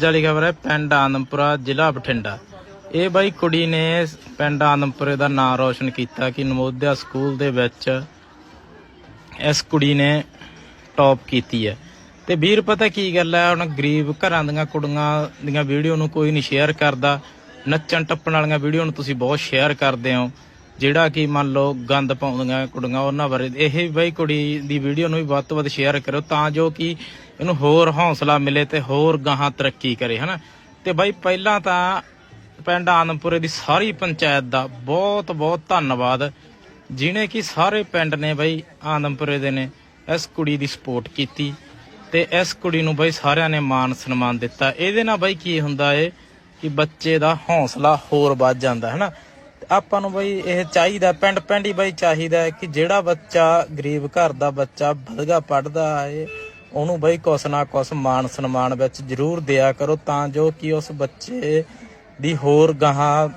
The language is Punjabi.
ਅੱਜ ਵਾਲੀ ਖਬਰ ਹੈ ਪਿੰਡ ਆਨੰਦਪੁਰਾ, ਜ਼ਿਲ੍ਹਾ ਬਠਿੰਡਾ। ਇਹ ਬਾਈ ਕੁੜੀ ਨੇ ਪਿੰਡ ਆਨੰਦਪੁਰੇ ਦਾ ਨਾਮ ਰੋਸ਼ਨ ਕੀਤਾ ਕਿ ਨਵੋਦਿਆ ਸਕੂਲ ਦੇ ਵਿੱਚ ਇਸ ਕੁੜੀ ਨੇ ਟੌਪ ਕੀਤੀ ਹੈ। ਤੇ ਵੀਰ, ਪਤਾ ਕੀ ਗੱਲ ਹੈ? ਹੁਣ ਗਰੀਬ ਘਰਾਂ ਦੀਆਂ ਕੁੜੀਆਂ ਦੀਆਂ ਵੀਡੀਓ ਨੂੰ ਕੋਈ ਨਹੀਂ ਸ਼ੇਅਰ ਕਰਦਾ। ਨੱਚਣ ਟੱਪਣ ਵਾਲੀਆਂ ਵੀਡੀਓ ਨੂੰ ਤੁਸੀਂ ਬਹੁਤ ਸ਼ੇਅਰ ਕਰਦੇ ਹੋ। ਜਿਹੜਾ ਕਿ ਮੰਨ ਲਓ ਗੰਦ ਪਾਉਂਦੀਆਂ ਕੁੜੀਆਂ, ਉਹਨਾਂ ਬਾਰੇ ਇਹ ਬਈ ਕੁੜੀ ਦੀ ਵੀਡੀਓ ਨੂੰ ਵੀ ਵੱਧ ਤੋਂ ਵੱਧ ਸ਼ੇਅਰ ਕਰੋ ਤਾਂ ਜੋ ਕਿ ਇਹਨੂੰ ਹੋਰ ਹੌਸਲਾ ਮਿਲੇ ਤੇ ਹੋਰ ਗਾਹਾਂ ਤਰੱਕੀ ਕਰੇ, ਹਨਾ? ਤੇ ਬਾਈ ਪਹਿਲਾਂ ਤਾਂ ਪਿੰਡ ਆਨੰਦਪੁਰੇ ਦੀ ਸਾਰੀ ਪੰਚਾਇਤ ਦਾ ਬਹੁਤ ਬਹੁਤ ਧੰਨਵਾਦ, ਜਿਨੇ ਕਿ ਸਾਰੇ ਪਿੰਡ ਨੇ ਬਈ ਆਨੰਦਪੁਰੇ ਦੇ ਨੇ ਇਸ ਕੁੜੀ ਦੀ ਸਪੋਰਟ ਕੀਤੀ ਤੇ ਇਸ ਕੁੜੀ ਨੂੰ ਬਈ ਸਾਰਿਆਂ ਨੇ ਮਾਨ ਸਨਮਾਨ ਦਿੱਤਾ। ਇਹਦੇ ਨਾਲ ਬਈ ਕੀ ਹੁੰਦਾ ਏ ਕਿ ਬੱਚੇ ਦਾ ਹੌਸਲਾ ਹੋਰ ਵੱਧ ਜਾਂਦਾ ਹੈ ਨਾ ਆਪਾਂ ਨੂੰ ਬਈ ਇਹ ਚਾਹੀਦਾ, ਪਿੰਡ ਪਿੰਡ ਹੀ ਬਈ ਚਾਹੀਦਾ ਹੈ ਕਿ ਜਿਹੜਾ ਬੱਚਾ ਗਰੀਬ ਘਰ ਦਾ ਬੱਚਾ ਵਧਗਾ ਪੜਦਾ ਏ ਉਹਨੂੰ ਬਈ ਕੁਛ ਨਾ ਕੁਛ ਮਾਨ ਸਨਮਾਨ ਵਿੱਚ ਜ਼ਰੂਰ ਦਿਆ ਕਰੋ, ਤਾਂ ਜੋ ਕਿ ਉਸ ਬੱਚੇ ਦੀ ਹੋਰ ਗਾਹਾਂ